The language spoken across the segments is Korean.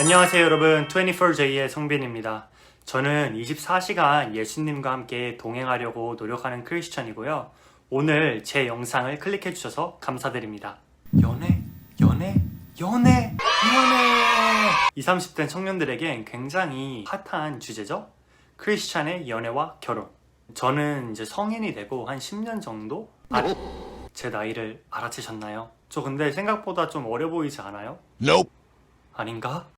안녕하세요 여러분 24J의 성빈입니다. 저는 24시간 예수님과 함께 동행하려고 노력하는 크리스천이고요. 오늘 제 영상을 클릭해 주셔서 감사드립니다. 연애, 연애, 연애, 연애! 20, 30대 청년들에겐 굉장히 핫한 주제죠. 크리스천의 연애와 결혼. 저는 이제 성인이 되고 한 10년 정도 아, 제 나이를 알아채셨나요? 저 근데 생각보다 좀 어려 보이지 않아요? Nope. 아닌가?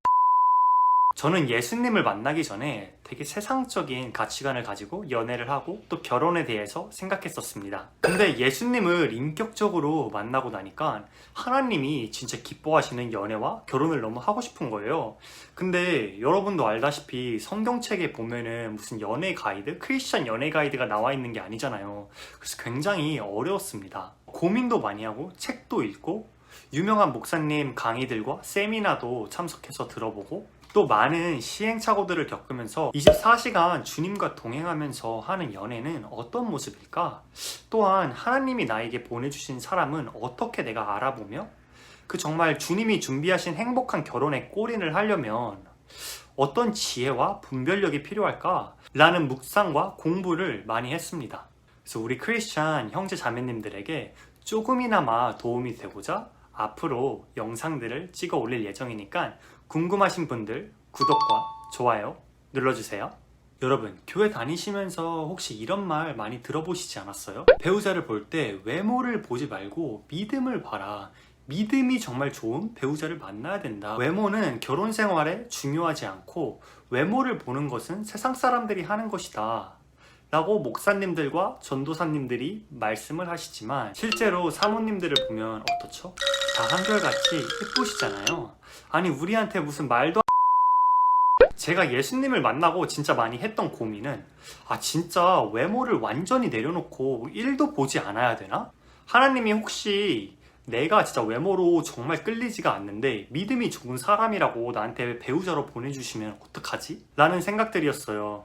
저는 예수님을 만나기 전에 되게 세상적인 가치관을 가지고 연애를 하고 또 결혼에 대해서 생각했었습니다. 근데 예수님을 인격적으로 만나고 나니까 하나님이 진짜 기뻐하시는 연애와 결혼을 너무 하고 싶은 거예요. 근데 여러분도 알다시피 성경책에 보면은 무슨 연애 가이드, 크리스천 연애 가이드가 나와 있는 게 아니잖아요. 그래서 굉장히 어려웠습니다. 고민도 많이 하고 책도 읽고 유명한 목사님 강의들과 세미나도 참석해서 들어보고 또 많은 시행착오들을 겪으면서 24시간 주님과 동행하면서 하는 연애는 어떤 모습일까? 또한 하나님이 나에게 보내주신 사람은 어떻게 내가 알아보며 그 정말 주님이 준비하신 행복한 결혼에 골인을 하려면 어떤 지혜와 분별력이 필요할까? 라는 묵상과 공부를 많이 했습니다. 그래서 우리 크리스찬 형제 자매님들에게 조금이나마 도움이 되고자 앞으로 영상들을 찍어 올릴 예정이니까 궁금하신 분들 구독과 좋아요 눌러주세요. 여러분, 교회 다니시면서 혹시 이런 말 많이 들어보시지 않았어요? 배우자를 볼 때 외모를 보지 말고 믿음을 봐라. 믿음이 정말 좋은 배우자를 만나야 된다. 외모는 결혼 생활에 중요하지 않고 외모를 보는 것은 세상 사람들이 하는 것이다. 라고 목사님들과 전도사님들이 말씀을 하시지만 실제로 사모님들을 보면 어떻죠? 다 한결같이 예쁘시잖아요. 아니 우리한테 무슨 말도 안- 제가 예수님을 만나고 진짜 많이 했던 고민은 아 진짜 외모를 완전히 내려놓고 1도 보지 않아야 되나? 하나님이 혹시 내가 진짜 외모로 정말 끌리지가 않는데 믿음이 좋은 사람이라고 나한테 배우자로 보내주시면 어떡하지? 라는 생각들이었어요.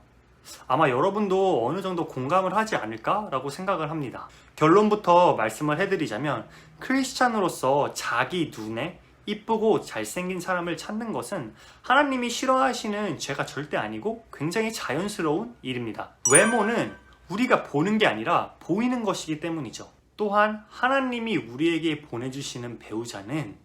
아마 여러분도 어느 정도 공감을 하지 않을까라고 생각을 합니다. 결론부터 말씀을 해드리자면 크리스찬으로서 자기 눈에 이쁘고 잘생긴 사람을 찾는 것은 하나님이 싫어하시는 죄가 절대 아니고 굉장히 자연스러운 일입니다. 외모는 우리가 보는 게 아니라 보이는 것이기 때문이죠. 또한 하나님이 우리에게 보내주시는 배우자는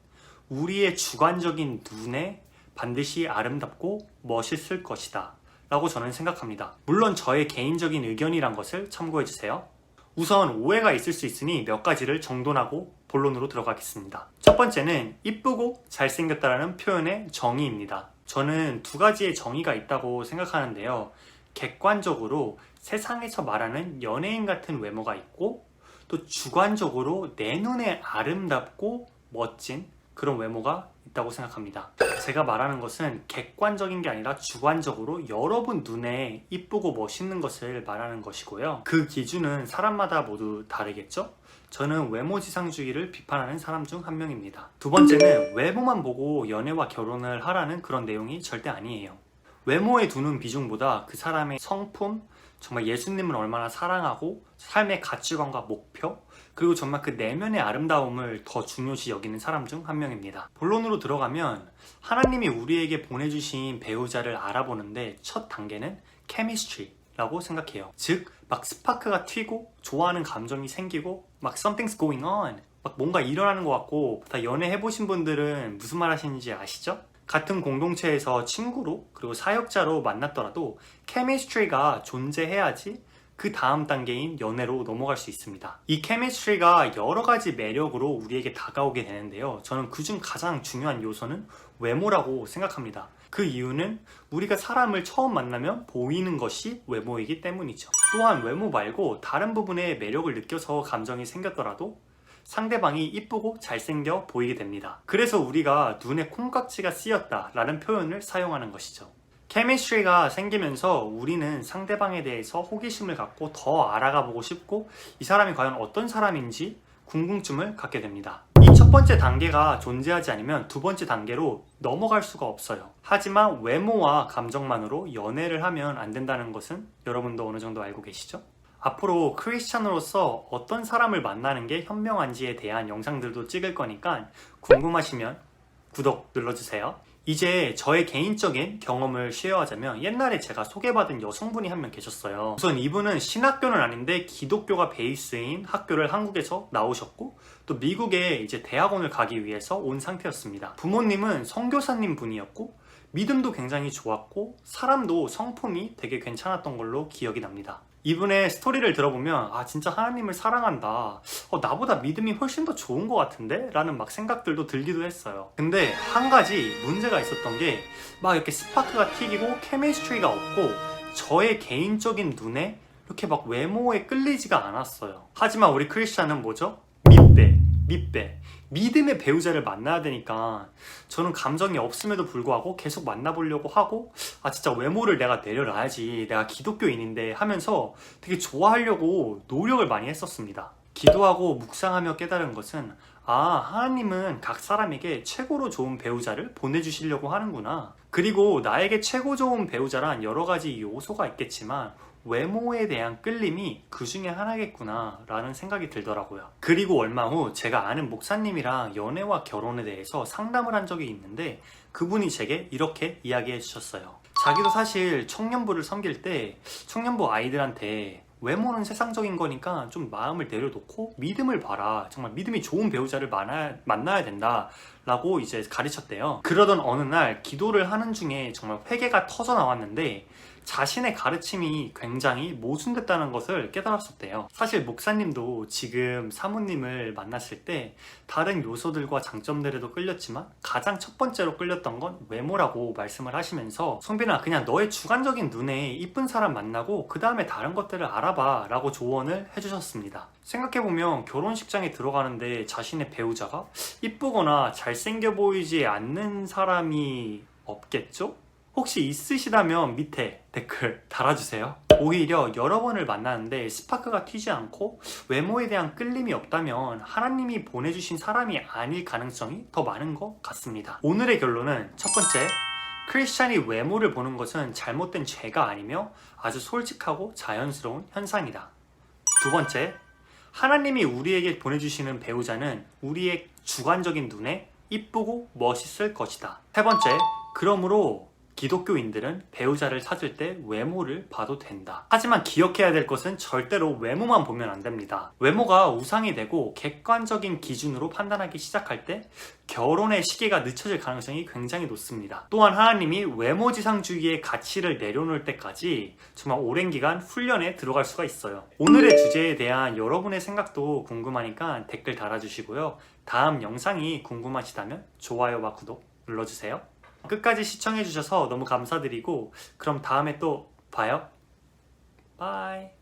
우리의 주관적인 눈에 반드시 아름답고 멋있을 것이다. 라고 저는 생각합니다. 물론 저의 개인적인 의견이란 것을 참고해 주세요. 우선 오해가 있을 수 있으니 몇 가지를 정돈하고 본론으로 들어가겠습니다. 첫 번째는 이쁘고 잘생겼다라는 표현의 정의입니다. 저는 두 가지의 정의가 있다고 생각하는데요. 객관적으로 세상에서 말하는 연예인 같은 외모가 있고 또 주관적으로 내 눈에 아름답고 멋진 그런 외모가 있다고 생각합니다. 제가 말하는 것은 객관적인 게 아니라 주관적으로 여러분 눈에 이쁘고 멋있는 것을 말하는 것이고요. 그 기준은 사람마다 모두 다르겠죠? 저는 외모지상주의를 비판하는 사람 중 한 명입니다. 두 번째는 외모만 보고 연애와 결혼을 하라는 그런 내용이 절대 아니에요. 외모에 두는 비중보다 그 사람의 성품, 정말 예수님을 얼마나 사랑하고 삶의 가치관과 목표, 그리고 정말 그 내면의 아름다움을 더 중요시 여기는 사람 중 한 명입니다. 본론으로 들어가면 하나님이 우리에게 보내주신 배우자를 알아보는데 첫 단계는 chemistry라고 생각해요. 즉, 막 스파크가 튀고 좋아하는 감정이 생기고 막 something's going on 막 뭔가 일어나는 것 같고 다 연애해보신 분들은 무슨 말 하시는지 아시죠? 같은 공동체에서 친구로 그리고 사역자로 만났더라도 케미스트리가 존재해야지 그 다음 단계인 연애로 넘어갈 수 있습니다. 이 케미스트리가 여러 가지 매력으로 우리에게 다가오게 되는데요. 저는 그중 가장 중요한 요소는 외모라고 생각합니다. 그 이유는 우리가 사람을 처음 만나면 보이는 것이 외모이기 때문이죠. 또한 외모 말고 다른 부분에 매력을 느껴서 감정이 생겼더라도 상대방이 이쁘고 잘생겨 보이게 됩니다. 그래서 우리가 눈에 콩깍지가 쓰였다 라는 표현을 사용하는 것이죠. 케미스트리가 생기면서 우리는 상대방에 대해서 호기심을 갖고 더 알아가 보고 싶고 이 사람이 과연 어떤 사람인지 궁금증을 갖게 됩니다. 이 첫 번째 단계가 존재하지 않으면 두 번째 단계로 넘어갈 수가 없어요. 하지만 외모와 감정만으로 연애를 하면 안 된다는 것은 여러분도 어느 정도 알고 계시죠? 앞으로 크리스찬으로서 어떤 사람을 만나는 게 현명한지에 대한 영상들도 찍을 거니까 궁금하시면 구독 눌러주세요. 이제 저의 개인적인 경험을 쉐어하자면 옛날에 제가 소개받은 여성분이 한 명 계셨어요. 우선 이분은 신학교는 아닌데 기독교가 베이스인 학교를 한국에서 나오셨고 또 미국에 이제 대학원을 가기 위해서 온 상태였습니다. 부모님은 선교사님 분이었고 믿음도 굉장히 좋았고 사람도 성품이 되게 괜찮았던 걸로 기억이 납니다. 이분의 스토리를 들어보면 아 진짜 하나님을 사랑한다. 어, 나보다 믿음이 훨씬 더 좋은 것 같은데? 라는 막 생각들도 들기도 했어요. 근데 한 가지 문제가 있었던 게 막 이렇게 스파크가 튀기고 케미스트리가 없고 저의 개인적인 눈에 이렇게 막 외모에 끌리지가 않았어요. 하지만 우리 크리스찬은 뭐죠? 밑배. 믿음의 배우자를 만나야 되니까 저는 감정이 없음에도 불구하고 계속 만나보려고 하고 아 진짜 외모를 내가 내려놔야지 내가 기독교인인데 하면서 되게 좋아하려고 노력을 많이 했었습니다. 기도하고 묵상하며 깨달은 것은 아 하나님은 각 사람에게 최고로 좋은 배우자를 보내주시려고 하는구나. 그리고 나에게 최고 좋은 배우자란 여러 가지 요소가 있겠지만 외모에 대한 끌림이 그 중에 하나겠구나 라는 생각이 들더라고요. 그리고 얼마 후 제가 아는 목사님이랑 연애와 결혼에 대해서 상담을 한 적이 있는데 그분이 제게 이렇게 이야기해 주셨어요. 자기도 사실 청년부를 섬길 때 청년부 아이들한테 외모는 세상적인 거니까 좀 마음을 내려놓고 믿음을 봐라. 정말 믿음이 좋은 배우자를 만나, 만나야 된다. 라고 이제 가르쳤대요. 그러던 어느 날 기도를 하는 중에 정말 회개가 터져 나왔는데 자신의 가르침이 굉장히 모순됐다는 것을 깨달았었대요. 사실 목사님도 지금 사모님을 만났을 때 다른 요소들과 장점들에도 끌렸지만 가장 첫 번째로 끌렸던 건 외모라고 말씀을 하시면서 성빈아 그냥 너의 주관적인 눈에 이쁜 사람 만나고 그 다음에 다른 것들을 알아봐 라고 조언을 해주셨습니다. 생각해보면 결혼식장에 들어가는데 자신의 배우자가 이쁘거나 잘생겨 보이지 않는 사람이 없겠죠? 혹시 있으시다면 밑에 댓글 달아주세요. 오히려 여러 번을 만나는데 스파크가 튀지 않고 외모에 대한 끌림이 없다면 하나님이 보내주신 사람이 아닐 가능성이 더 많은 것 같습니다. 오늘의 결론은 첫 번째, 크리스찬이 외모를 보는 것은 잘못된 죄가 아니며 아주 솔직하고 자연스러운 현상이다. 두 번째, 하나님이 우리에게 보내주시는 배우자는 우리의 주관적인 눈에 이쁘고 멋있을 것이다. 세 번째, 그러므로 기독교인들은 배우자를 찾을 때 외모를 봐도 된다. 하지만 기억해야 될 것은 절대로 외모만 보면 안 됩니다. 외모가 우상이 되고 객관적인 기준으로 판단하기 시작할 때 결혼의 시기가 늦춰질 가능성이 굉장히 높습니다. 또한 하나님이 외모지상주의의 가치를 내려놓을 때까지 정말 오랜 기간 훈련에 들어갈 수가 있어요. 오늘의 주제에 대한 여러분의 생각도 궁금하니까 댓글 달아주시고요. 다음 영상이 궁금하시다면 좋아요와 구독 눌러주세요. 끝까지 시청해주셔서 너무 감사드리고 그럼 다음에 또 봐요. 바이.